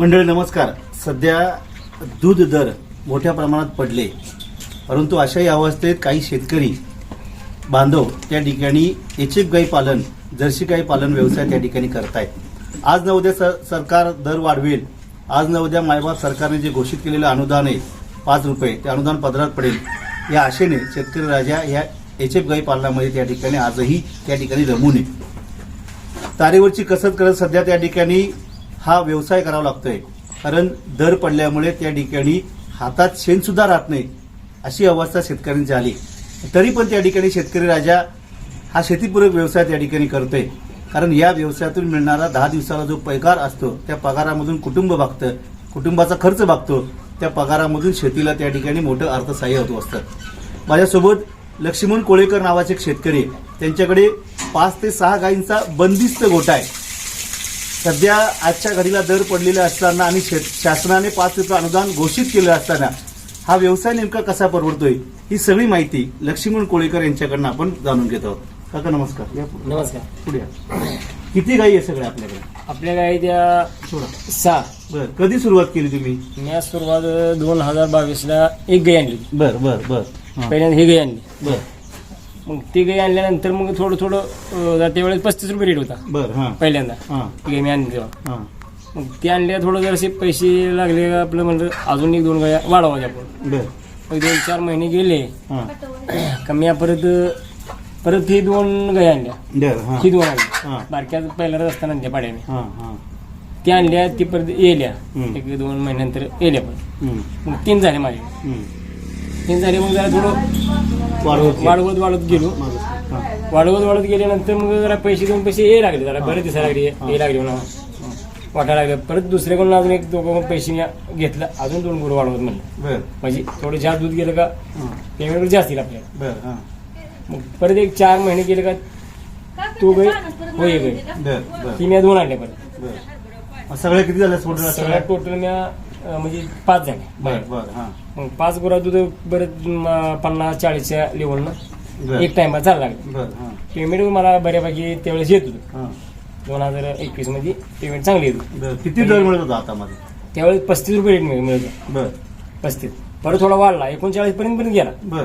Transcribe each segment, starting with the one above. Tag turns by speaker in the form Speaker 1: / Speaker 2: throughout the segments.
Speaker 1: मंडळी नमस्कार. सध्या दूध दर मोठ्या प्रमाणात पडले. परंतु अशाही अवस्थेत काही शेतकरी बांधव त्या ठिकाणी एचएफ गाई पालन जर्सी गाई पालन व्यवसाय त्या ठिकाणी करतायत. आज न उद्या स- सरकार दर वाढवेल. आज न उद्या मायबाप सरकारने जे घोषित केलेलं अनुदान आहे पाच रुपये ते अनुदान पदरात पडेल. या आशेने शेतकरी राजा या एचएफ गाई पालनामध्ये त्या ठिकाणी आजही त्या ठिकाणी रमून आहे. तारेवरची कसरत करत सध्या त्या ठिकाणी हा व्यवसाय करावा लागतोय. कारण दर पडल्यामुळे त्या ठिकाणी हातात शेण सुद्धा राहत नाही अशी अवस्था शेतकऱ्यांची आली तरी पण त्या ठिकाणी शेतकरी राजा हा शेतीपूरक व्यवसाय त्या ठिकाणी करतोय. कारण या व्यवसायातून मिळणारा दहा दिवसाला जो पगार असतो त्या पगारामधून कुटुंब भागतं. कुटुंबाचा खर्च भागतो. त्या पगारामधून शेतीला त्या ठिकाणी मोठं अर्थसहाय्य होत असतं. माझ्यासोबत लक्ष्मण कोळेकर नावाचे एक शेतकरी त्यांच्याकडे पाच ते सहा गायींचा बंदिस्त गोठा आहे. सध्या आजच्या घडीला दर पडलेला असताना आणि शेत शासनाने पाच रुपये अनुदान घोषित केलं असताना हा व्यवसाय नेमका कसा परवडतोय? ही सगळी माहिती लक्ष्मण कोळेकर यांच्याकडनं आपण जाणून घेत आहोत. काका नमस्कार. या पुढे.
Speaker 2: नमस्कार.
Speaker 1: पुढे या. किती गायी आहे सगळ्या आपल्याकडे?
Speaker 2: आपल्या गाई त्या सहा.
Speaker 1: बर. कधी सुरुवात केली तुम्ही?
Speaker 2: मी सुरुवात दोन हजार बावीस ला एक गाई आणली
Speaker 1: बर बर बर. हा.
Speaker 2: पहिल्यांदा ही गाई आणली.
Speaker 1: बर.
Speaker 2: मग ती गाई आणल्यानंतर मग थोडं थोडं अं, त्यावेळेस पस्तीस रुपये रेट होता.
Speaker 1: बर हा.
Speaker 2: पहिल्यांदा.
Speaker 1: हा.
Speaker 2: ती गाई मी आणली तेव्हा.
Speaker 1: हा.
Speaker 2: मग ती आणल्या थोडं जरासे पैसे लागले का आपलं म्हणलं अजून एक दोन गाया वाढवायच्या आपण
Speaker 1: बर.
Speaker 2: मग दोन चार महिने गेले.
Speaker 1: हा.
Speaker 2: कमी परत परत ही दोन गाई आणल्या.
Speaker 1: बर हा.
Speaker 2: ही दोन आणल्या
Speaker 1: हा.
Speaker 2: बारक्या पहिल्या रस्त्यानं आणल्या पाड्याने
Speaker 1: हा हा.
Speaker 2: ती आणल्या ती परत येल्या.
Speaker 1: हम्म.
Speaker 2: एक दोन महिन्यानंतर येल्या पण
Speaker 1: हम्म,
Speaker 2: मग तीन झाले माझे.
Speaker 1: हम्म.
Speaker 2: तीन झाले मग जरा थोडं
Speaker 1: वाढवत.
Speaker 2: वाढवत वाढत गेलो.
Speaker 1: हा.
Speaker 2: वाढवत वाढत गेल्यानंतर मग जरा पैसे दोन पैसे ये लागले. जरा बरे दिसायला लागले. ये लागले म्हणा. वाटायला लागले. परत दुसरे कोण अजून एक दोघं पैसे घेतलं. अजून दोन गुरु वाढवत म्हणलं. म्हणजे थोडं जास्त दूध गेलं का
Speaker 1: हा.
Speaker 2: पेमेंट जास्त येईल आपल्याला.
Speaker 1: हा.
Speaker 2: मग परत एक चार महिने गेले का तू गई होय
Speaker 1: बर
Speaker 2: ती मी दोन आणल्या परत.
Speaker 1: सगळ्या किती झाल्या
Speaker 2: सगळ्या टोटल मी म्हणजे पाच झाले
Speaker 1: बर बर हा.
Speaker 2: मग पाच गुरा दूध बरं म, पन्नास चाळीसच्या लेवलनं
Speaker 1: बर.
Speaker 2: एक टाइम चालला लागलं.
Speaker 1: बर हा.
Speaker 2: पेमेंट मला बऱ्यापैकी त्यावेळेस येत होतं.
Speaker 1: हा.
Speaker 2: दोन हजार एकवीसमध्ये पेमेंट चांगली येत होती.
Speaker 1: बर किती दर मिळत होता आता मध्ये?
Speaker 2: त्यावेळेस पस्तीस रुपये रेट मिळ- मिळत होता.
Speaker 1: बर.
Speaker 2: पस्तीस. परत थोडा वाढला एकोणचाळीस पर्यंत पण गेला.
Speaker 1: बर.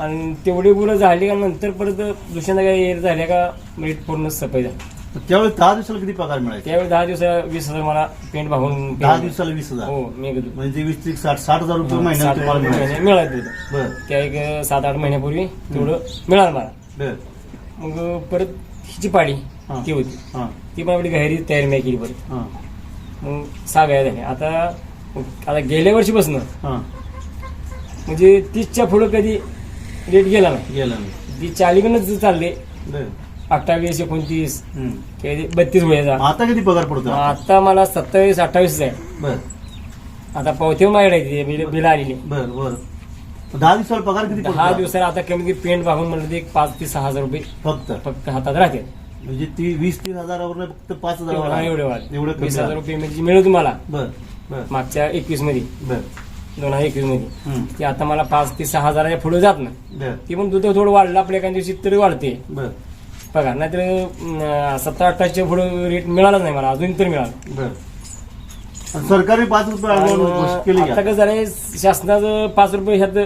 Speaker 2: आणि तेवढी गुरं झाली का नंतर परत दुसऱ्यांदा काय झाल्या का रेट पूर्ण सफाई झाला.
Speaker 1: त्यावेळेस दहा दिवसाला किती पगार मिळायचा?
Speaker 2: त्यावेळेस दहा दिवसा वीस हजार मला पेंट भागून
Speaker 1: दहा दिवसाला वीस हजार.
Speaker 2: हो मी
Speaker 1: म्हणजे वीस ते साठ साठ हजार रुपये महिन्यात तुम्हाला मिळायचे.
Speaker 2: मिळालं होतं.
Speaker 1: बर.
Speaker 2: त्या एक सात आठ महिन्यापूर्वी तेवढं मिळालं मला.
Speaker 1: बर.
Speaker 2: मग परत हिची पाडी
Speaker 1: हा.
Speaker 2: ती होती.
Speaker 1: हा.
Speaker 2: ती पण आपली गैरी तयारी नाही केली परत.
Speaker 1: हा.
Speaker 2: मग सहा गाया झाल्या. आता आता गेल्या वर्षीपासून
Speaker 1: हा.
Speaker 2: म्हणजे तीसच्या पुढं कधी रेट गेला नाही.
Speaker 1: गेलं नाही.
Speaker 2: ती चालीकडूनच चालले.
Speaker 1: बर.
Speaker 2: अठ्ठावीस एकोणतीस. कधी बत्तीस वयाचा
Speaker 1: आता किती पगार पडतो
Speaker 2: आता मला सत्तावीस अठ्ठावीस आहे.
Speaker 1: बर.
Speaker 2: आता पावते माझ्याकडे आहे ती बिल बिल आलेली.
Speaker 1: बर बर. दहा दिवसाला पगार किती
Speaker 2: दहा दिवसाला आता कमी कमी पेंट भागून म्हणलं एक पाच ते सहा हजार रुपये
Speaker 1: फक्त?
Speaker 2: फक्त हातात राहते.
Speaker 1: म्हणजे ती वीस तीस हजारावर फक्त पाच हजार
Speaker 2: एवढे वाढ
Speaker 1: एवढं कमी
Speaker 2: वीस हजार
Speaker 1: झालं.
Speaker 2: रुपये म्हणजे
Speaker 1: बर बर.
Speaker 2: मागच्या एकवीसमध्ये
Speaker 1: बर.
Speaker 2: दोन हजार एकवीसमध्ये
Speaker 1: हम्म.
Speaker 2: ती आता मला पाच ते सहा हजाराच्या पुढे जात नाही.
Speaker 1: बर.
Speaker 2: ती पण दूध थोडं वाढलं आपल्या एखाद्या दिवशी तरी वाढते.
Speaker 1: बर.
Speaker 2: बघा नाहीतर अं, सत्तर अठराच्या पुढे रेट मिळालाच नाही मला अजून तरी मिळाला.
Speaker 1: बर. सरकारने पाच रुपये अनुदान घोषित केले
Speaker 2: आता कसं झालंय शासनाचं पाच रुपये ह्यात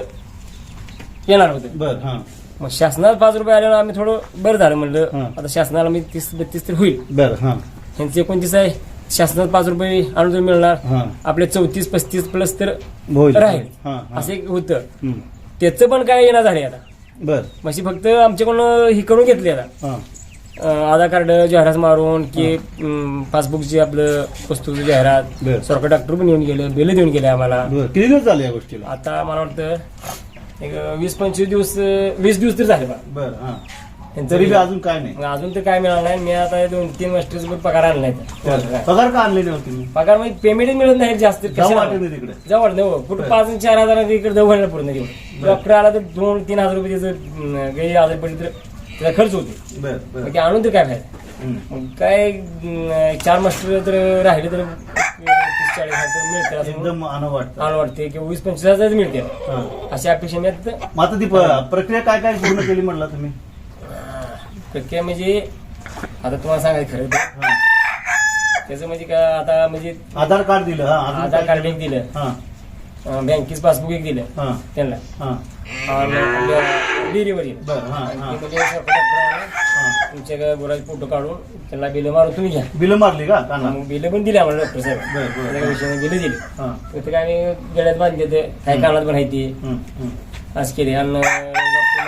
Speaker 2: येणार होते.
Speaker 1: बर हा.
Speaker 2: मग शासनात पाच रुपये आल्यावर आम्ही थोडं बरं झालं म्हणलं
Speaker 1: हा.
Speaker 2: आता शासनाला मी तीस बत्तीस तरी होईल.
Speaker 1: बर हा.
Speaker 2: यांचे एकोणतीस आहे शासनात पाच रुपये अनुदान मिळणार आपले चौतीस पस्तीस प्लस तर
Speaker 1: होईल
Speaker 2: राहील.
Speaker 1: हा हा.
Speaker 2: असं एक होतं.
Speaker 1: हम्म.
Speaker 2: त्याचं पण काय येणार झाले आता?
Speaker 1: बर.
Speaker 2: म्हणजे फक्त आमच्याकडून ही करून घेतली आता.
Speaker 1: हा.
Speaker 2: अं, आधार कार्ड जाहिरात मारून की पासबुकची आपलं वस्तूचं जाहिरात. सरकार डॉक्टर पण येऊन गेले बिल देऊन गेले आम्हाला.
Speaker 1: बर. किती दिवस झाले या गोष्टीला?
Speaker 2: आता मला वाटतं एक वीस पंचवीस दिवस वीस दिवस तरी झाले बा.
Speaker 1: बर हा. तरी बी अजून काय नाही.
Speaker 2: अजून तर काय मिळालं नाही. मी आता दोन तीन वर्षाचा पण पगार आणला नाही
Speaker 1: पगार का आणले नाही तुम्ही?
Speaker 2: पगार म्हणजे पेमेंट मिळत नाही जास्त.
Speaker 1: तिकडे.
Speaker 2: नाही हो. कुठं पाच चार हजार इकडे घालणार पूर्ण डॉक्टर आला तर दोन तीन हजार रुपये त्याचं गैर आजार पडले तर त्याचा खर्च होतो. आणून तर काय फायदा? काय चार मास्टर तर राहिले तर तीस चाळीस हजार मिळते
Speaker 1: एकदम वाटतं.
Speaker 2: मला वाटते. की वीस पंचवीस हजार मिळते
Speaker 1: हा.
Speaker 2: अशी अपेक्षा मी आता
Speaker 1: ती प्रक्रिया काय काय पूर्ण केली म्हणला तुम्ही?
Speaker 2: प्रक्रिया म्हणजे आता तुम्हाला सांगायचं खरं तर.
Speaker 1: हा.
Speaker 2: त्याचं म्हणजे काय आता म्हणजे
Speaker 1: आधार कार्ड दिलं हा. अजून
Speaker 2: आधार
Speaker 1: काय
Speaker 2: कार्ड? एक दिलं.
Speaker 1: हा.
Speaker 2: अं, बँकेचं पासबुक एक दिलं.
Speaker 1: हा.
Speaker 2: त्यांना.
Speaker 1: हा.
Speaker 2: डिलिव्हरी.
Speaker 1: बरं हा हा.
Speaker 2: म्हणजे
Speaker 1: हा.
Speaker 2: तुमच्या गुराचे फोटो काढून त्यांना बिल मारून तुम्ही घ्या.
Speaker 1: बिलं मारली का काना
Speaker 2: मग बिल पण दिले आम्हाला डॉक्टर साहेब.
Speaker 1: बरं, बरं.
Speaker 2: त्या विषयाने बिल दिली.
Speaker 1: हा.
Speaker 2: तर काय आम्ही गळ्यात बांधले होते. काय कानात पण आहे ती.
Speaker 1: हम्म, हम्म.
Speaker 2: असं केले. आणि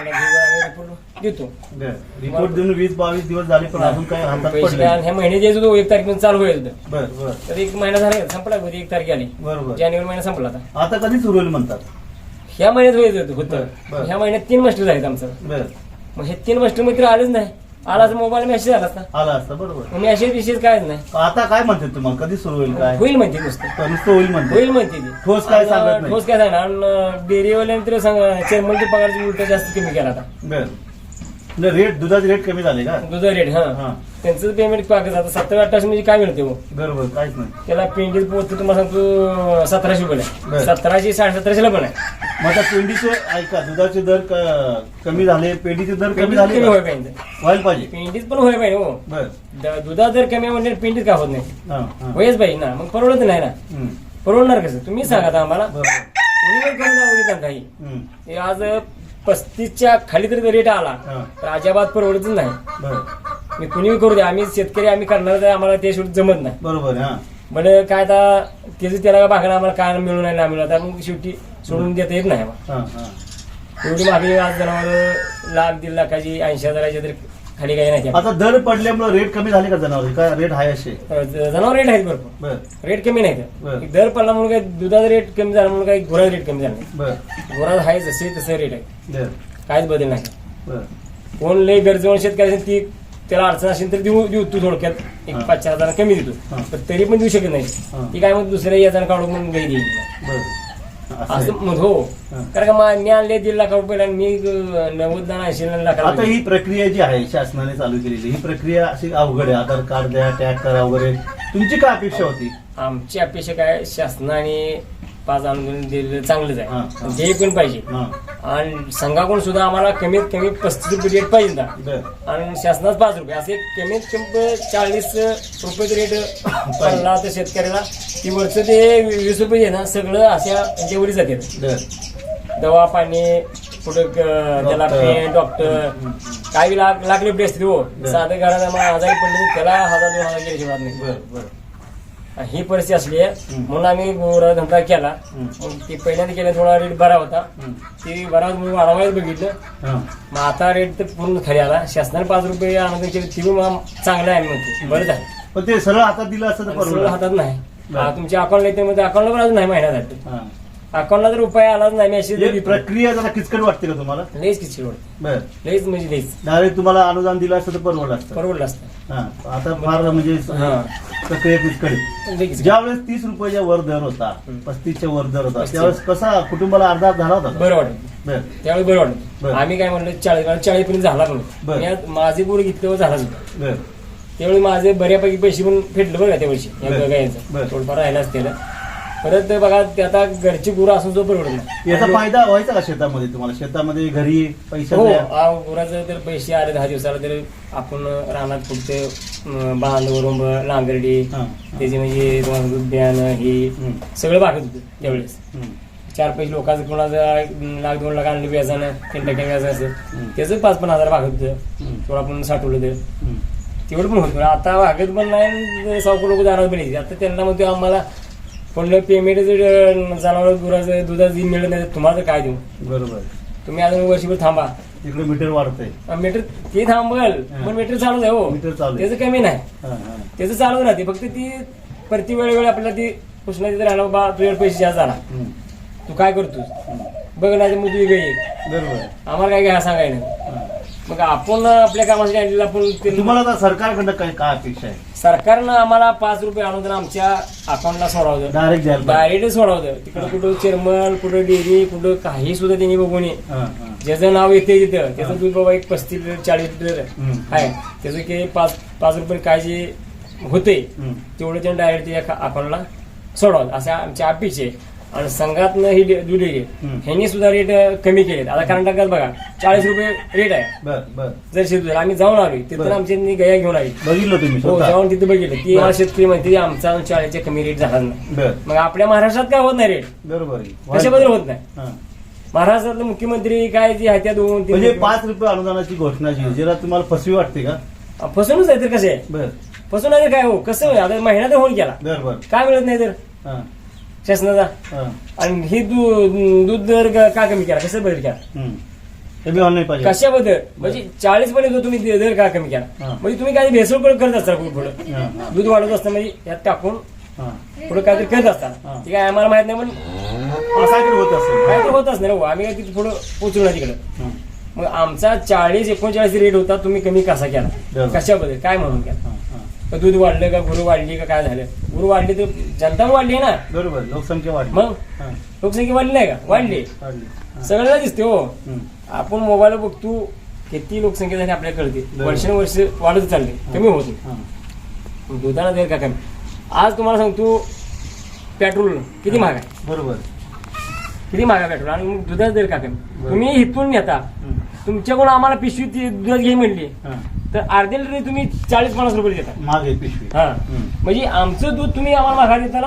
Speaker 2: रिपोर्ट देतो.
Speaker 1: बरं. रिपोर्ट देऊन वीस बावीस दिवस झाले पण अजून काय हातात
Speaker 2: पैसे
Speaker 1: पडले.
Speaker 2: काय ह्या महिन्यात यायचं होतो एक तारखेला चालू होईल होतं.
Speaker 1: बर बर.
Speaker 2: तर एक महिना झाला संपला होती एक तारीख आली.
Speaker 1: बरोबर
Speaker 2: जानेवारी महिना संपला आता.
Speaker 1: आता कधी सुरू होईल म्हणतात?
Speaker 2: ह्या महिन्यात व्हायचं होतं.
Speaker 1: बरं,
Speaker 2: होतं
Speaker 1: बरं.
Speaker 2: ह्या महिन्यात तीन मास्टर झालेत आमचं.
Speaker 1: बर.
Speaker 2: मग हे तीन मास्टरमध्ये आलेच नाही. आला तर मोबाईल मेसेज आला असता.
Speaker 1: आला असतं बरोबर.
Speaker 2: मेसेज विशेष काय नाही.
Speaker 1: आता काय म्हणते तुम्हाला? कधी सुरू होईल काय?
Speaker 2: होईल म्हणते नुसतं.
Speaker 1: तर नुसतं होईल म्हणते.
Speaker 2: होईल म्हणते ती.
Speaker 1: ठोस काय
Speaker 2: आणि,
Speaker 1: सांगत नाही.
Speaker 2: ठोस काय सांगणार? आणि डेअरीवाल्याने तर सांग चेअरमनची पगारची उलट जास्त कमी केला आता.
Speaker 1: बर. म्हणजे रेट दुधाचे रेट कमी झाले का?
Speaker 2: दुधा रेट हा.
Speaker 1: हा.
Speaker 2: त्यांचं पेमेंट पाकच आता सत्तर अठराशे म्हणजे काय मिळते हो?
Speaker 1: बरोबर काहीच नाही.
Speaker 2: त्याला पेंडीत पोहोचतो तुम्हाला सांगतो सतराशे रुपये
Speaker 1: बरं.
Speaker 2: सतराशे साडेसतराशेला पण आहे.
Speaker 1: मग आता पेंडीचे ऐका दुधाचे दर क- कमी झाले पेंडीचे दर कमी झाले
Speaker 2: कमी
Speaker 1: का?
Speaker 2: व्हायला पाहिजे.
Speaker 1: व्हायला पाहिजे.
Speaker 2: पेंडीत पण व्हायला पाहिजे हो.
Speaker 1: बर.
Speaker 2: द- दुधा जर कमी आहे म्हणजे पेंडीत का होत नाही?
Speaker 1: हा हा.
Speaker 2: होयच पाहिजे ना. मग परवडत नाही ना.
Speaker 1: हम्म.
Speaker 2: परवडणार कसं? तुम्ही सांगा आता आम्हाला.
Speaker 1: बरोबर.
Speaker 2: कोणी पण करून जाऊ देतात काही.
Speaker 1: हम्म.
Speaker 2: हे आज पस्तीसच्या खाली तरी रेट आला.
Speaker 1: हा.
Speaker 2: तर अजिबात परवडतच नाही.
Speaker 1: बर.
Speaker 2: मी कुणी करू दे आम्ही शेतकरी आम्ही करणार तर आम्हाला ते शेवटी जमत नाही.
Speaker 1: बरोबर हा.
Speaker 2: बरं काय आता त्याचं त्याला भागणं आम्हाला काय मिळून नाही ना मिळून आता मग शेवटी सोडून देता येत नाही आम्हाला.
Speaker 1: हा हा.
Speaker 2: एवढी मागणी आज जनावर लाख दीड लाखाची ऐंशी हजाराची तरी खाली काही नाही.
Speaker 1: आता दर पडल्यामुळे रेट कमी झाले का जनावर? काय रेट आहे असे?
Speaker 2: जनावर रेट आहेत भरपूर.
Speaker 1: बर.
Speaker 2: रेट कमी
Speaker 1: बरं.
Speaker 2: नाहीत दर पडला म्हणून काय दुधाचा रेट कमी झाला म्हणून काही गुराचा रेट कमी झाला नाही.
Speaker 1: बर.
Speaker 2: आहे जसे तसे रेट आहे
Speaker 1: बर.
Speaker 2: काहीच बदल नाही.
Speaker 1: बर.
Speaker 2: कोण लय गरजेवर शेतकरी असेल ती त्याला अडचण असेल तर देऊ देऊ तू थोडक्यात. एक
Speaker 1: हा.
Speaker 2: पाच चार हजार कमी देतो.
Speaker 1: हा.
Speaker 2: पण तरी पण देऊ शकत
Speaker 1: हा.
Speaker 2: नाही ती काय मग दुसऱ्या याचा काढून मग गाई देईल.
Speaker 1: बर. असं
Speaker 2: असं
Speaker 1: आहे.
Speaker 2: मग हो.
Speaker 1: हा.
Speaker 2: कारण का मा- मी आणले दीड लाख रुपये आणि मी अं, नव्वद आणि ऐंशी लाख
Speaker 1: आता ही प्रक्रिया जी आहे शासनाने चालू केलेली ही प्रक्रिया अशी अवघड आहे. आधार कार्ड द्या टॅग करा वगैरे. तुमची काय अपेक्षा होती?
Speaker 2: आमची अपेक्षा काय? शासनाने पाच आणून दिलेलं चांगलंच
Speaker 1: हा, हा.
Speaker 2: आहे ते पण पाहिजे.
Speaker 1: हा.
Speaker 2: आणि संघाकडून सुद्धा आम्हाला कमीत कमी पस्तीस रुपये रेट पाहिजे ना
Speaker 1: बर.
Speaker 2: आणि शासनात पाच रुपये. असे कमीत कमी चाळीस रुपये रेट पडला तर शेतकऱ्याला. ती वरचं ते वीस रुपये आहे ना सगळं अशा जेवढी जाते.
Speaker 1: बर.
Speaker 2: दवा पाणी कुठं त्याला
Speaker 1: डॉक्टर.
Speaker 2: Pen doctor. काही लाख लाख रुपये असते हो. साधं घरात आम्हाला आजारी पडले तर त्याला हजार दोन हजार नाही
Speaker 1: बर बर.
Speaker 2: ही परिस्थिती असली आहे. म्हणून आम्ही गोरा धंदा केला. मग ते पहिल्यांदा केला थोडा रेट बरा होता. ते बरा वाढवायला बघितलं. मग आता रेट तर पूर्ण खाली आला. शासनाने पाच रुपये आणून केले ती चांगलं आहे म्हणते. बरं झालं.
Speaker 1: पण ते सरळ आता दिलं असतं परवडलं.
Speaker 2: हातात नाही. हा, तुमच्या अकाउंट येते मध्ये अकाउंटला पण अजून नाही महिना झाला.
Speaker 1: हा.
Speaker 2: अकाउंटला तर रुपये आलाच नाही
Speaker 1: ही प्रक्रिया जरा किचकट वाटते का तुम्हाला?
Speaker 2: लईच किती वाटतं.
Speaker 1: बर.
Speaker 2: लईच म्हणजे लईच.
Speaker 1: डायरेक्ट तुम्हाला अनुदान दिलं असतं तर परवडलं असतं.
Speaker 2: परवडलं असतं.
Speaker 1: हा. आता फार म्हणजे प्रक्रिया किचकट
Speaker 2: लईच.
Speaker 1: ज्यावेळेस तीस रुपयाच्या वर दर होता. पस्तीसच्या वर दर होता. त्यावेळेस कसा कुटुंबाला अर्धा झाला होता?
Speaker 2: बरं वाटत त्यावेळी बरं वाटत. आम्ही काय म्हणलं चाळीस चाळीस पर्यंत झाला. यात माझे गुरु घेतल्यावर झालाच होता
Speaker 1: बर
Speaker 2: त्यावेळी माझे बऱ्यापैकी पैसे पण फेटले बरं का त्या वर्षी. थोडंफार राहिलं असतेला परत बघा ते आता घरची गुरं असून जो परवडत
Speaker 1: याचा फायदा व्हायचा का शेतामध्ये तुम्हाला शेतामध्ये घरी पैसे
Speaker 2: हो. आ, गुराचं जर पैसे आले दहा दिवसाला तर आपण रानात फक्त अं, बांध वरुंब लांगरडी
Speaker 1: हा.
Speaker 2: त्याचे म्हणजे तुम्हाला दूध बियाणं हे
Speaker 1: हम्म.
Speaker 2: सगळं बाकी होतं त्यावेळेस
Speaker 1: हम्म.
Speaker 2: चार पैसे लोकांचं कोणाचं लाख दोन लाख आणलं व्याजानं तीन टक्के व्याज असं. त्याचं पाच पण हजार भागत होतं
Speaker 1: हम्म.
Speaker 2: थोडं आपण साठवलं तर
Speaker 1: हम्म.
Speaker 2: तेवढं पण होतं आता भागत पण नाही सावकर लोक जाणार पण नाही आता त्यांना म्हणतो आम्हाला कोणलं पेमेंट जर जनावर गुराचं दुधाचं जी मिळत नाही तर तुम्हाला काय देऊ?
Speaker 1: बरोबर.
Speaker 2: तुम्ही अजून वर्षभर थांबा.
Speaker 1: इकडे मीटर वाढतंय.
Speaker 2: मीटर ते थांबल पण मीटर चालू आहे हो.
Speaker 1: मीटर चालू.
Speaker 2: त्याचं कमी नाही. त्याचं चालू राहते. फक्त ती प्रति वेळोवेळी आपल्याला ती उष्णतेत राहिला बा तुझ्यावर पैसे जास्त
Speaker 1: हम्म.
Speaker 2: तू काय करतोस. बघ नाही मग तुझी गई
Speaker 1: बरोबर.
Speaker 2: आम्हाला काय घ्या सांगाय नाही.
Speaker 1: हा.
Speaker 2: मग आपण आपल्या कामासाठी आणलेलं आपण ते
Speaker 1: तुम्हाला आता सरकारकडनं काय काय अपेक्षा आहे
Speaker 2: सरकारनं आम्हाला पाच रुपये आणून आमच्या अकाउंटला सोडावं
Speaker 1: डायरेक्ट द्यायला पाहिजे.
Speaker 2: डायरेक्ट सोडावं तिकडं कुठं चेअरमन कुठं डेअरी कुठं काही सुद्धा त्यांनी बघून नये.
Speaker 1: हा, हा.
Speaker 2: ज्याचं नाव येते तिथं त्याचं दूध बाबा एक पस्तीस लिटर चाळीस लिटर
Speaker 1: हम्म.
Speaker 2: आहे त्याचं की पाच पाच रुपये काय जे होते
Speaker 1: हम्म.
Speaker 2: तेवढं त्यांनी डायरेक्ट त्या अकाउंटला सोडावं असं आमच्या अपेक्षा आहे आणि संघातनं ही दूध. ह्यांनी सुद्धा रेट कमी केलेत. आता कर्नाटकात बघा चाळीस रुपये रेट आहे.
Speaker 1: बर बर.
Speaker 2: जर दूध आम्ही जाऊन आलो तिथून
Speaker 1: बरं.
Speaker 2: आमची गया घेऊन आली
Speaker 1: बघितलं तुम्ही
Speaker 2: हो जाऊन तिथे बघितलं. ती शेतकरी म्हणते आमचा चाळीसच्या कमी रेट झाला नाही. मग आपल्या महाराष्ट्रात काय होत नाही रेट
Speaker 1: बरोबर.
Speaker 2: कशाबद्दल होत नाही. महाराष्ट्रातले मुख्यमंत्री काय जे आहे त्या दोन
Speaker 1: म्हणजे पाच रुपये अनुदानाची घोषणा जी जरा तुम्हाला फसवी वाटते का?
Speaker 2: फसवणूच आहे तर कसे? आहे
Speaker 1: बर.
Speaker 2: फसवून आहे काय हो? कसं? आता महिना तर होऊन गेला. काय मिळत नाही तर? शासनाचा. आणि हे दूध दर का कमी केला? कसं बदल केला?
Speaker 1: हम्म. हे बी ऑनलाईन पाहिजे.
Speaker 2: कशाबद्दल? म्हणजे चाळीस पर्यंत तुम्ही दर का कमी केला?
Speaker 1: हा.
Speaker 2: म्हणजे तुम्ही काय भेसळ करत करत असता पुढे पुढे. दूध वाढवत असता म्हणजे यात टाकून
Speaker 1: हा.
Speaker 2: पुढे काहीतरी करत
Speaker 1: हा.
Speaker 2: असता ते काय आम्हाला माहीत नाही पण
Speaker 1: असं काहीतरी होत
Speaker 2: काय तर होत असणार हो. आम्ही काय तिथे पुढे पोचलो ना तिकडे. मग आमचा चाळीस एकोणचाळीस रेट होता तुम्ही कमी कसा केला. कशाबद्दल? काय म्हणून केला. का दूध वाढलं का गुरु वाढली का काय झालं? गुरु वाढली तर जनता वाढली आहे ना.
Speaker 1: बरोबर लोकसंख्या वाढली.
Speaker 2: मग?
Speaker 1: हा,
Speaker 2: लोकसंख्या वाढली नाही का? वाढली.
Speaker 1: वाढली हा.
Speaker 2: सगळ्यांना दिसते हो.
Speaker 1: हम्म.
Speaker 2: आपण मोबाईल बघतो किती लोकसंख्या झाली आपल्याला कळते.
Speaker 1: बरोबर.
Speaker 2: वर्षानुवर्ष वाढत चालली. कमी होत. नाही.
Speaker 1: हा.
Speaker 2: दुधाला दर का कमी? आज तुम्हाला सांगतो पेट्रोल किती महाग आहे?
Speaker 1: बरोबर.
Speaker 2: किती महाग आहे पेट्रोल आणि मग दुधाचा दर का कमी?
Speaker 1: बरोबर.
Speaker 2: तुम्ही इथून नेता.
Speaker 1: हम्म.
Speaker 2: तुमच्याकडून आम्हाला पिशवी ती दुधाची घे म्हणली.
Speaker 1: हा.
Speaker 2: तर अर्ध्या लिटर तुम्ही चाळीस पन्नास रुपये देता
Speaker 1: आहे पिशवी
Speaker 2: हा. म्हणजे आमचं दूध तुम्ही आम्हाला माघार देताना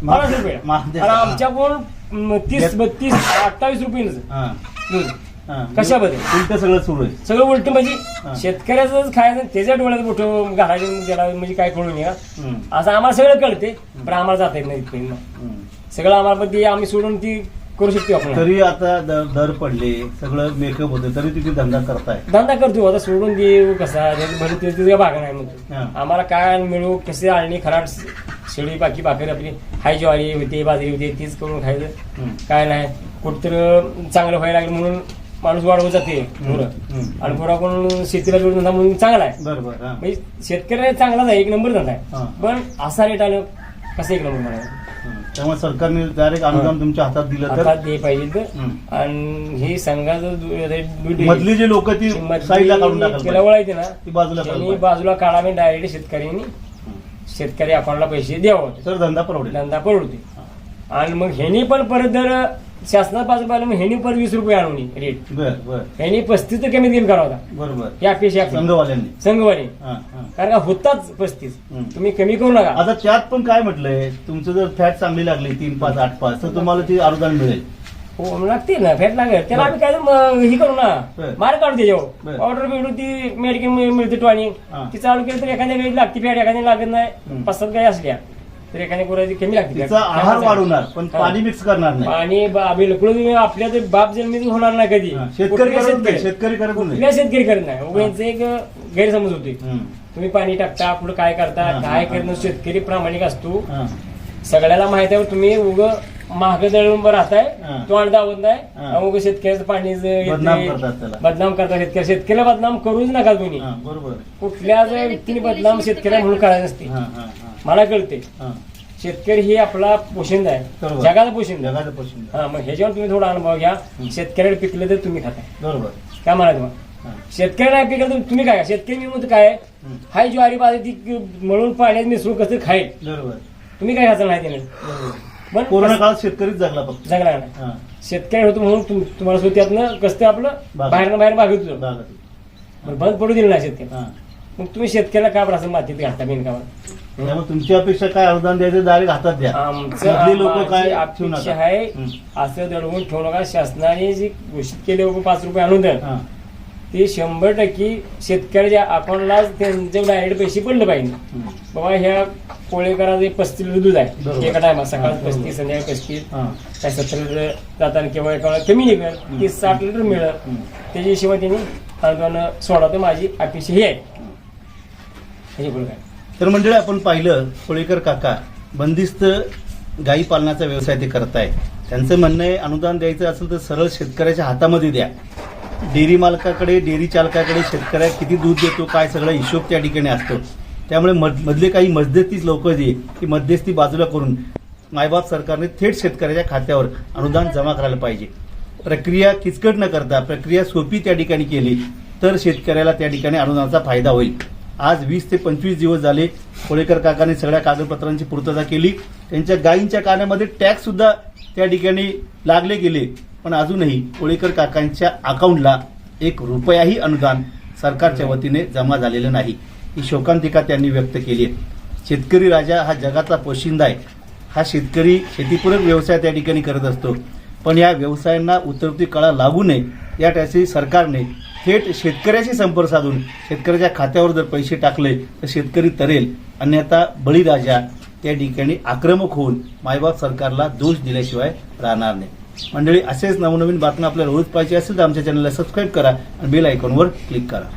Speaker 2: पन्नास रुपये
Speaker 1: महाग देता.
Speaker 2: आणि आमच्याकडून म, तीस बत्तीस अठ्ठावीस रुपये
Speaker 1: हा,
Speaker 2: दूध
Speaker 1: हा.
Speaker 2: कशाबद्दल?
Speaker 1: उलटं सगळं सुरू आहे
Speaker 2: सगळं उलट म्हणजे
Speaker 1: हा.
Speaker 2: शेतकऱ्याचं खायचं त्याच्या डोळ्यात मोठं घालायचं त्याला म्हणजे काय कळून
Speaker 1: हम्म.
Speaker 2: असं आम्हाला सगळं कळते पण आम्हाला जाता येत नाही इथपर्यंत.
Speaker 1: हम्म.
Speaker 2: सगळं आम्हाला पण ती आम्ही सोडून ती करू शकतो आपण
Speaker 1: तरी आता दर दर पडले सगळं मेकअप होते तरी तुम्ही धंदा करताय
Speaker 2: धंदा करतो आता सोडून देऊ कसा ते तुझ्या भाग नाही म्हणतो. आम्हाला काय मिळू कसे आळणी खराट शेळी बाकी भाकरी आपली हाय ज्वारी होते बाजरी होते तीच करून खायचं. काय नाही कुठतर चांगलं व्हायला लागलं म्हणून माणूस वाढवत जाते मुलं
Speaker 1: हम्म.
Speaker 2: आणि पुरा शेतीला जोडून धंदा म्हणून चांगला आहे
Speaker 1: बरोबर हा.
Speaker 2: म्हणजे शेतकऱ्याला चांगलाच आहे एक नंबर धंदा
Speaker 1: हा.
Speaker 2: आहे पण असा रेट आलं कसं एक नंबर म्हणायचं.
Speaker 1: त्यामुळे सरकारने डायरेक्ट अनुदान तुमच्या हातात दिलं तर?
Speaker 2: ते पाहिजे तर. आणि हे संघाचं दू- रेट दूध
Speaker 1: मधली जी लोक ती साईडला काढून टाकायला
Speaker 2: केल्यावर आहे ते ना?
Speaker 1: ती बाजूला
Speaker 2: त्यांनी बाजूला काढावे डायरेक्ट शेतकऱ्यांनी. शेतकरी अकाउंटला पैसे द्यावं.
Speaker 1: तर धंदा परवडेल.
Speaker 2: धंदा परवडते आणि मग ह्यांनी पण परत जर बाजू पाहिलं मग ह्यांनी पण वीस रुपये आणून रेट
Speaker 1: बर बर
Speaker 2: ह्यांनी पस्तीस तर कमीत कमी करा होता
Speaker 1: बरोबर
Speaker 2: या अपेक्षा.
Speaker 1: संघवाल्यांनी हा, हा.
Speaker 2: कारण का होताच पस्तीस
Speaker 1: हम्म.
Speaker 2: तुम्ही कमी करू नका
Speaker 1: आता त्यात पण काय म्हटलंय तुमचं जर फॅट चांगली लागली तीन पाच आठ पाच तर तुम्हाला ती अनुदान मिळेल
Speaker 2: हो लागते ना फॅट लागेल त्याला. आम्ही काय तर हे करू ना
Speaker 1: बरं.
Speaker 2: मार काढू
Speaker 1: बरं.
Speaker 2: त्याच्यावर पावडर बिवडर ती मेडिकल मिळते टॉनिक
Speaker 1: हा.
Speaker 2: ती चालू केली तर एखाद्या वेळी लागते फॅट एखाद्या लागत
Speaker 1: हम्म.
Speaker 2: नाही पाच सात गाय असल्या तर एखाद्या गुराची कमी लागते.
Speaker 1: तिचा आहार वाढवणार पण
Speaker 2: हा.
Speaker 1: पाणी मिक्स करणार नाही
Speaker 2: आणि बा- बिलकुल तुम्ही आपल्या ते बाप जन्मीच होणार नाही कधी
Speaker 1: हा, शेतकरी
Speaker 2: कुठल्या
Speaker 1: करत नाही
Speaker 2: शेतकरी
Speaker 1: करत नाही
Speaker 2: कुठल्या शेतकरी करत नाही उगाच एक गैरसमज होते
Speaker 1: हम्म.
Speaker 2: तुम्ही पाणी टाकता कुठं काय करता
Speaker 1: हा,
Speaker 2: काय
Speaker 1: हा,
Speaker 2: करणं शेतकरी प्रामाणिक असतो
Speaker 1: हा.
Speaker 2: सगळ्याला माहिती आहे तुम्ही उग महाग दळून राहताय
Speaker 1: हा.
Speaker 2: तोंड दावत
Speaker 1: हा.
Speaker 2: नाही उग शेतकऱ्याचं पाणी ज- येते.
Speaker 1: बदनाम करतात त्याला.
Speaker 2: बदनाम करता शेतकरी शेतकऱ्याला बदनाम करूच नका तुम्ही
Speaker 1: हा, बरोबर
Speaker 2: कुठल्या जर व्यक्तीने बदनाम शेतकऱ्या म्हणून करायचं नसते
Speaker 1: हा, हा, हा.
Speaker 2: मला कळते.
Speaker 1: हा.
Speaker 2: शेतकरी ही आपला पोशिंदा आहे.
Speaker 1: बरोबर.
Speaker 2: जगाचा पोशिंदा.
Speaker 1: जगाचं
Speaker 2: हा मग ह्याच्यावर तुम्ही थोडा अनुभव घ्या. शेतकऱ्याला पिकलं तर तुम्ही खाताय
Speaker 1: बरोबर.
Speaker 2: काय म्हणा तुम्हाला
Speaker 1: हा.
Speaker 2: शेतकऱ्याला नाही पिकलं तर तुम्ही काय? शेतकरी मी म्हणतो काय?
Speaker 1: हम्म.
Speaker 2: हाय ज्वारी बाजरी ती मळून पाण्यात मिसळून कसं खाईल?
Speaker 1: बरोबर.
Speaker 2: तुम्ही काय खायचं नाही त्याने
Speaker 1: बरोबर.
Speaker 2: पण
Speaker 1: कोरोना काळात शेतकरीच जगला फक्त.
Speaker 2: जगला नाही.
Speaker 1: हा.
Speaker 2: शेतकरी होतो म्हणून तुम- तुम्हाला सुद्धा त्यातनं कसं ते आपलं
Speaker 1: बाग.
Speaker 2: बाहेर बाहेर भागत होतं. बंद पडू दिलं नाही शेतकरी.
Speaker 1: हा.
Speaker 2: मग तुम्ही शेतकऱ्याला का बरं असं मातीत घालता बिनकामात
Speaker 1: त्यामुळे तुमची अपेक्षा काय अनुदान द्यायचं डायरेक्ट हातात द्या
Speaker 2: आमचं
Speaker 1: मधली लोक काय ठेवू
Speaker 2: अपेक्षा
Speaker 1: नका
Speaker 2: आहे. असं दडवून ठेवू नका शासनाने जे घोषित केले होते पाच रुपये अनुदान
Speaker 1: हा.
Speaker 2: ते शंभर टक्के शेतकऱ्याच्या अकाउंटला त्यांचे डायरेक्ट पैसे पडले पाहिजे. बाबा ह्या कोळेकराचं पस्तीस लिटर दूध आहे. एका टायमा सकाळ
Speaker 1: हा,
Speaker 2: पस्तीस संध्याकाळी पस्तीस
Speaker 1: हा.
Speaker 2: काय सत्तर लिटर जाताना किंवा एका वेळेला कमी निघेल तीस साठ लिटर मिळेल
Speaker 1: हम्म.
Speaker 2: त्याच्या हिशोबाने त्यांनी अनुदान सोडा तर माझी अपेक्षा ही आहे ह्याची पुढे काय
Speaker 1: तर मंडळी आपण पाहिलं कोळेकर काका बंदिस्त गाई पालनाचा व्यवसाय ते करताय त्यांचं म्हणणं आहे अनुदान द्यायचं असेल तर सरळ शेतकऱ्याच्या हातामध्ये द्या. डेअरी मालकाकडे डेअरी चालकाकडे शेतकऱ्या किती दूध देतो काय सगळा हिशोब त्या ठिकाणी असतो. त्यामुळे मध मधले काही मध्यस्थीच लोक जे ती मध्यस्थी बाजूला करून मायबाप सरकारने थेट शेतकऱ्याच्या खात्यावर अनुदान जमा करायला पाहिजे. प्रक्रिया किचकट न करता प्रक्रिया सोपी त्या ठिकाणी केली तर शेतकऱ्याला त्या ठिकाणी अनुदानाचा फायदा होईल. आज वीस ते पंचवीस दिवस झाले कोळेकर काकाने सगळ्या कागदपत्रांची पूर्तता केली. त्यांच्या गायींच्या कानामध्ये टॅक्स सुद्धा त्या ठिकाणी लागले गेले. पण अजूनही कोळीकर काकांच्या अकाउंटला एक रुपयाही अनुदान सरकारच्या वतीने जमा झालेलं नाही. ही शोकांतिका त्यांनी व्यक्त केली आहे. शेतकरी राजा हा जगाचा पोशिंदा आहे. हा शेतकरी शेतीपूरक व्यवसाय त्या ठिकाणी करत असतो. पण या व्यवसायांना उतरती कळा लागू नये यासाठी सरकारने थेट शेतकऱ्याशी संपर्क साधून शेतकऱ्याच्या खात्यावर जर पैसे टाकले तर शेतकरी तरेल. अन्यथा बळीराजा त्या ठिकाणी आक्रमक होऊन मायबाप सरकारला दोष दिल्याशिवाय राहणार नाही. मंडळी असेच नवनवीन बातम्या आपल्याला रोज पाहिजे असेल तर आमच्या चॅनलला सबस्क्राईब करा आणि बेल आयकॉनवर क्लिक करा.